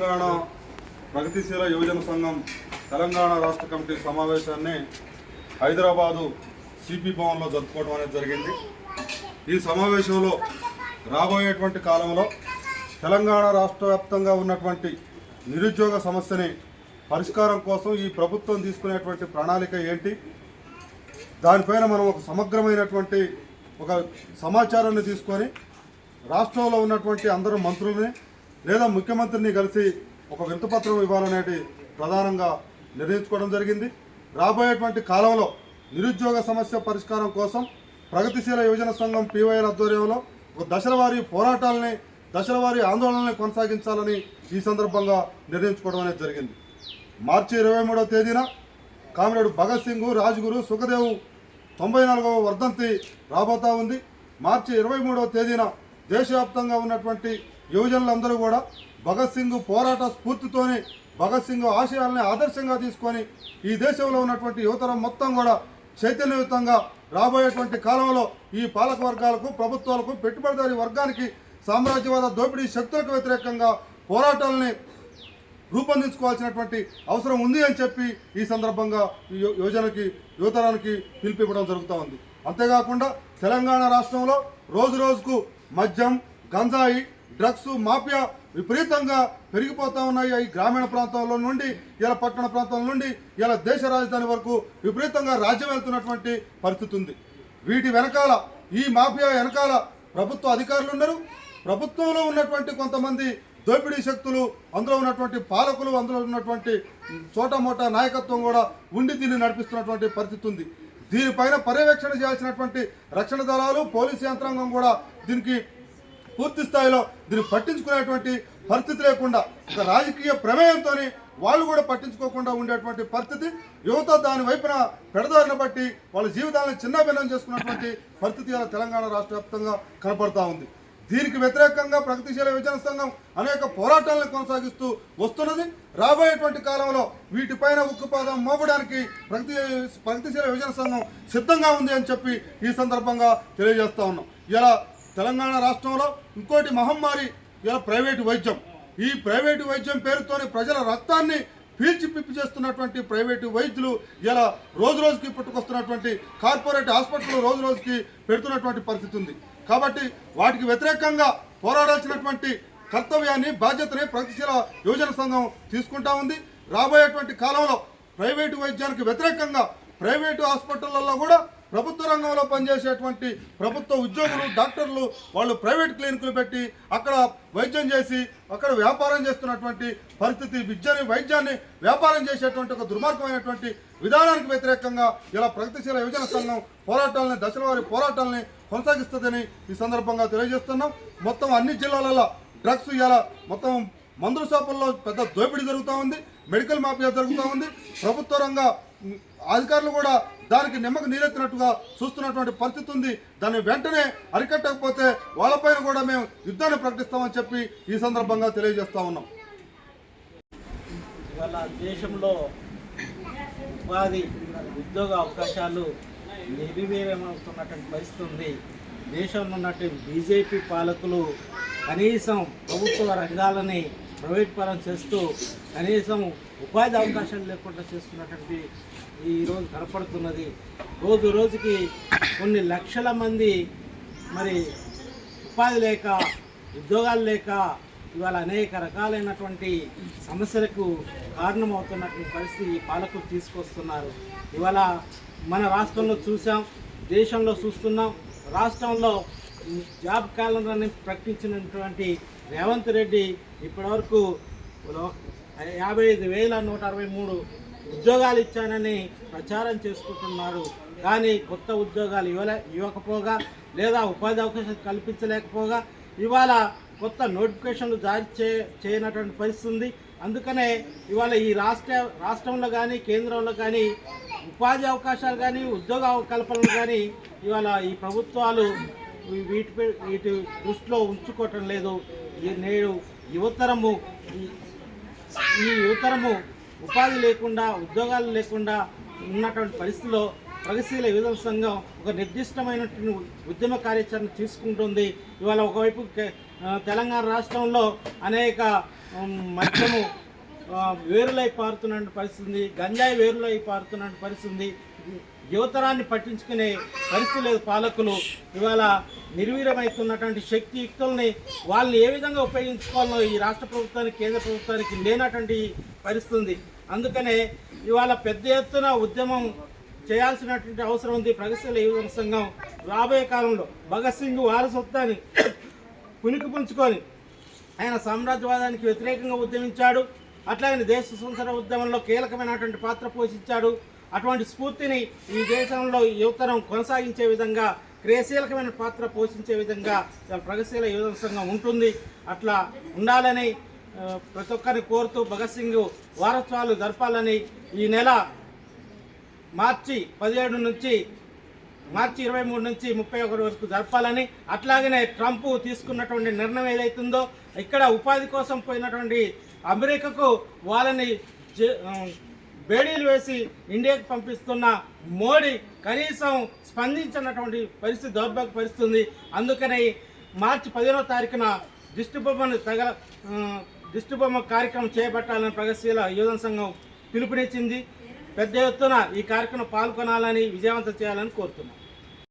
తెలంగాణ ప్రగతిశీల యువజన సంఘం తెలంగాణ రాష్ట్ర కమిటీ సమావేశాన్ని హైదరాబాదు సిపి భవన్లో జరుపుకోవడం అనేది జరిగింది. ఈ సమావేశంలో రాబోయేటువంటి కాలంలో తెలంగాణ రాష్ట్ర వ్యాప్తంగా ఉన్నటువంటి నిరుద్యోగ సమస్యని పరిష్కారం కోసం ఈ ప్రభుత్వం తీసుకునేటువంటి ప్రణాళిక ఏంటి? దానిపైన మనం ఒక సమగ్రమైనటువంటి ఒక సమాచారాన్ని తీసుకొని రాష్ట్రంలో ఉన్నటువంటి అందరు మంత్రుల్ని లేదా ముఖ్యమంత్రిని కలిసి ఒక వింతపత్రం ఇవ్వాలనేది ప్రధానంగా నిర్ణయించుకోవడం జరిగింది. రాబోయేటువంటి కాలంలో నిరుద్యోగ సమస్య పరిష్కారం కోసం ప్రగతిశీల యువజన సంఘం పీవైఎల్ ఆధ్వర్యంలో ఒక దశలవారి పోరాటాలని దశలవారి ఆందోళనల్ని కొనసాగించాలని ఈ సందర్భంగా నిర్ణయించుకోవడం అనేది జరిగింది. మార్చి ఇరవై మూడవ తేదీన కామ్రేడు భగత్ సింగ్ రాజ్గురు సుఖదేవ్ తొంభై నాలుగవ వర్ధంతి రాబోతా ఉంది. మార్చి ఇరవై మూడవ తేదీన దేశవ్యాప్తంగా ఉన్నటువంటి యువజనులందరూ కూడా భగత్ సింగ్ పోరాట స్ఫూర్తితోని భగత్ సింగ్ ఆశయాల్ని ఆదర్శంగా తీసుకొని ఈ దేశంలో ఉన్నటువంటి యువతరం మొత్తం కూడా చైతన్యయుతంగా రాబోయేటువంటి కాలంలో ఈ పాలక వర్గాలకు ప్రభుత్వాలకు పెట్టుబడిదారి వర్గానికి సామ్రాజ్యవాద దోపిడీ శక్తులకు వ్యతిరేకంగా పోరాటాలని రూపొందించుకోవాల్సినటువంటి అవసరం ఉంది అని చెప్పి ఈ సందర్భంగా ఈ యువజనకి యువతరానికి పిలిపివ్వడం జరుగుతూ ఉంది. అంతేకాకుండా తెలంగాణ రాష్ట్రంలో రోజు రోజుకు మద్యం గంజాయి డ్రగ్స్ మాఫియా విపరీతంగా పెరిగిపోతూ ఉన్నాయి. ఈ గ్రామీణ ప్రాంతాల్లో నుండి ఇలా పట్టణ ప్రాంతాల నుండి ఇలా దేశ రాజధాని వరకు విపరీతంగా రాజ్యం వెళ్తున్నటువంటి పరిస్థితి ఉంది. వీటి వెనకాల ఈ మాఫియా వెనకాల ప్రభుత్వ అధికారులు ఉన్నారు. ప్రభుత్వంలో ఉన్నటువంటి కొంతమంది దోపిడీ శక్తులు అందులో ఉన్నటువంటి పాలకులు అందులో ఉన్నటువంటి చోటమోట నాయకత్వం కూడా ఉండి దీన్ని నడిపిస్తున్నటువంటి పరిస్థితి ఉంది. దీనిపైన పర్యవేక్షణ చేయాల్సినటువంటి రక్షణ దళాలు పోలీసు యంత్రాంగం కూడా దీనికి పూర్తి స్థాయిలో దీన్ని పట్టించుకునేటువంటి పరిస్థితి లేకుండా ఒక రాజకీయ ప్రమేయంతో వాళ్ళు కూడా పట్టించుకోకుండా ఉండేటువంటి పరిస్థితి యువత దాని వైపున పెడదారిన బట్టి వాళ్ళ జీవితాలను చిన్నభిన్నం చేసుకున్నటువంటి పరిస్థితి ఇలా తెలంగాణ రాష్ట్ర వ్యాప్తంగా కనపడతా ఉంది. దీనికి వ్యతిరేకంగా ప్రగతిశీల విభజన సంఘం అనేక పోరాటాలను కొనసాగిస్తూ వస్తున్నది. రాబోయేటువంటి కాలంలో వీటిపైన ఉక్కుపాదం మోపడానికి ప్రగతి ప్రగతిశీల విభజన సంఘం సిద్ధంగా ఉంది అని చెప్పి ఈ సందర్భంగా తెలియజేస్తా ఉన్నాం. ఇలా తెలంగాణ రాష్ట్రంలో ఇంకోటి మహమ్మారి ఇలా ప్రైవేటు వైద్యం. ఈ ప్రైవేటు వైద్యం పేరుతోని ప్రజల రక్తాన్ని పీల్చి పిప్పి చేస్తున్నటువంటి ప్రైవేటు వైద్యులు ఇలా రోజు రోజుకి పుట్టుకొస్తున్నటువంటి కార్పొరేట్ హాస్పిటల్ రోజు రోజుకి పెడుతున్నటువంటి పరిస్థితి ఉంది. కాబట్టి వాటికి వ్యతిరేకంగా పోరాడాల్సినటువంటి కర్తవ్యాన్ని బాధ్యతని ప్రగతిశీల యువజన సంఘం తీసుకుంటా ఉంది. రాబోయేటువంటి కాలంలో ప్రైవేటు వైద్యానికి వ్యతిరేకంగా ప్రైవేటు హాస్పిటళ్ళలో కూడా ప్రభుత్వ రంగంలో పనిచేసేటువంటి ప్రభుత్వ ఉద్యోగులు డాక్టర్లు వాళ్ళు ప్రైవేట్ క్లినిక్లు పెట్టి అక్కడ వైద్యం చేసి అక్కడ వ్యాపారం చేస్తున్నటువంటి పరిస్థితి విద్యని వైద్యాన్ని వ్యాపారం చేసేటువంటి ఒక దుర్మార్గమైనటువంటి విధానానికి వ్యతిరేకంగా ఇలా ప్రగతిశీల యువజన సంఘం పోరాటాలని దశల వారి పోరాటాలని కొనసాగిస్తుందని ఈ సందర్భంగా తెలియజేస్తున్నాం. మొత్తం అన్ని జిల్లాలలో డ్రగ్స్ ఇలా మొత్తం మందుల షాపుల్లో పెద్ద దోపిడీ జరుగుతూ ఉంది. మెడికల్ మాఫియా జరుగుతూ ఉంది. ప్రభుత్వ రంగ అధికారులు కూడా దానికి నిమ్మకు నీరెత్తినట్టుగా చూస్తున్నటువంటి పరిస్థితి ఉంది. దాన్ని వెంటనే అరికట్టకపోతే వాళ్ళపైన కూడా మేము యుద్ధాన్ని ప్రకటిస్తామని చెప్పి ఈ సందర్భంగా తెలియజేస్తా ఉన్నాం. ఇవాళ దేశంలో ఉపాధి ఉద్యోగ అవకాశాలు నిర్వీర్యమవుతున్నటువంటి పరిస్థితి ఉంది. దేశంలో ఉన్నటువంటి బీజేపీ పాలకులు కనీసం ప్రభుత్వ రంగాలని ప్రైవేట్ పరం చేస్తూ కనీసం ఉపాధి అవకాశాలు లేకుండా చేస్తున్నటువంటి ఈరోజు కనపడుతున్నది. రోజు రోజుకి కొన్ని లక్షల మంది మరి ఉపాధి లేక ఉద్యోగాలు లేక ఇవాళ అనేక రకాలైనటువంటి సమస్యలకు కారణమవుతున్నటువంటి పరిస్థితి ఈ పాలకులు తీసుకొస్తున్నారు. ఇవాళ మన రాష్ట్రంలో చూసాం దేశంలో చూస్తున్నాం రాష్ట్రంలో జాబ్ క్యాలెండర్ని ప్రకటించినటువంటి రేవంత్ రెడ్డి ఇప్పటివరకు యాభై ఐదు వేల నూట అరవై మూడు ఉద్యోగాలు ఇచ్చానని ప్రచారం చేసుకుంటున్నారు. కానీ కొత్త ఉద్యోగాలు ఇవ్వలే ఇవ్వకపోగా లేదా ఉపాధి అవకాశాలు కల్పించలేకపోగా ఇవాళ కొత్త నోటిఫికేషన్లు జారీ చే చేయనటువంటి పరిస్థితి ఉంది అందుకనే ఇవాళ ఈ రాష్ట్ర రాష్ట్రంలో కానీ కేంద్రంలో కానీ ఉపాధి అవకాశాలు కానీ ఉద్యోగ కల్పనలు కానీ ఇవాళ ఈ ప్రభుత్వాలు వీటిపై వీటి దృష్టిలో ఉంచుకోవటం లేదు. నేడు యువతరము ఈ- యువతరము ఉపాధి లేకుండా ఉద్యోగాలు లేకుండా ఉన్నటువంటి పరిస్థితిలో ప్రగతిశీల యువజన సంఘం ఒక నిర్దిష్టమైనటువంటి ఉద్యమ కార్యాచరణ తీసుకుంటుంది. ఇవాళ ఒకవైపు తెలంగాణ రాష్ట్రంలో అనేక మద్యము వేరులై పారుతున్న పరిస్థితి ఉంది గంజాయి వేరులై పారుతున్న పరిస్థితి ఉంది యువతరాన్ని పట్టించుకునే పరిస్థితి లేదు పాలకులు. ఇవాళ నిర్వీర్యమవుతున్నటువంటి శక్తియుక్తుల్ని వాళ్ళని ఏ విధంగా ఉపయోగించుకోవాలో ఈ రాష్ట్ర ప్రభుత్వానికి కేంద్ర ప్రభుత్వానికి లేనటువంటి పరిస్థితుంది. అందుకనే ఇవాళ పెద్ద ఎత్తున ఉద్యమం చేయాల్సినటువంటి అవసరం ఉంది. ప్రగతిశీల యువజన సంఘం రాబోయే కాలంలో భగత్ సింగ్ వారసత్వాన్ని పునికి పుంచుకొని ఆయన సామ్రాజ్యవాదానికి వ్యతిరేకంగా ఉద్యమించాడు. అట్లాగే దేశ సంసార ఉద్యమంలో కీలకమైనటువంటి పాత్ర పోషించాడు. అటువంటి స్ఫూర్తిని ఈ దేశంలో యువతరం కొనసాగించే విధంగా క్రియాశీలకమైన పాత్ర పోషించే విధంగా చాలా ప్రగతిశీల యువజన సంఘం ఉంటుంది. అట్లా ఉండాలని ప్రతి ఒక్కరిని కోరుతూ భగత్ సింగ్ వారోత్సవాలు జరపాలని ఈ నెల మార్చి పదిహేడు నుంచి మార్చి ఇరవై మూడు నుంచి ముప్పై ఒకటి వరకు జరపాలని అట్లాగనే ట్రంప్ తీసుకున్నటువంటి నిర్ణయం ఏదైతుందో ఇక్కడ ఉపాధి కోసం పోయినటువంటి అమెరికాకు వాళ్ళని బేడీలు వేసి ఇండియాకు పంపిస్తున్న మోడీ కనీసం స్పందించినటువంటి పరిస్థితి దౌర్భాగ్య పరిస్థితుంది. అందుకని మార్చి పదిహేనో తారీఖున దిష్టి బొమ్మను తగల దిష్టి బొమ్మ కార్యక్రమం చేపట్టాలని ప్రగతిశీల యువజన సంఘం పిలుపునిచ్చింది. పెద్ద ఎత్తున ఈ కార్యక్రమం పాల్గొనాలని విజయవంతం చేయాలని కోరుతున్నాం.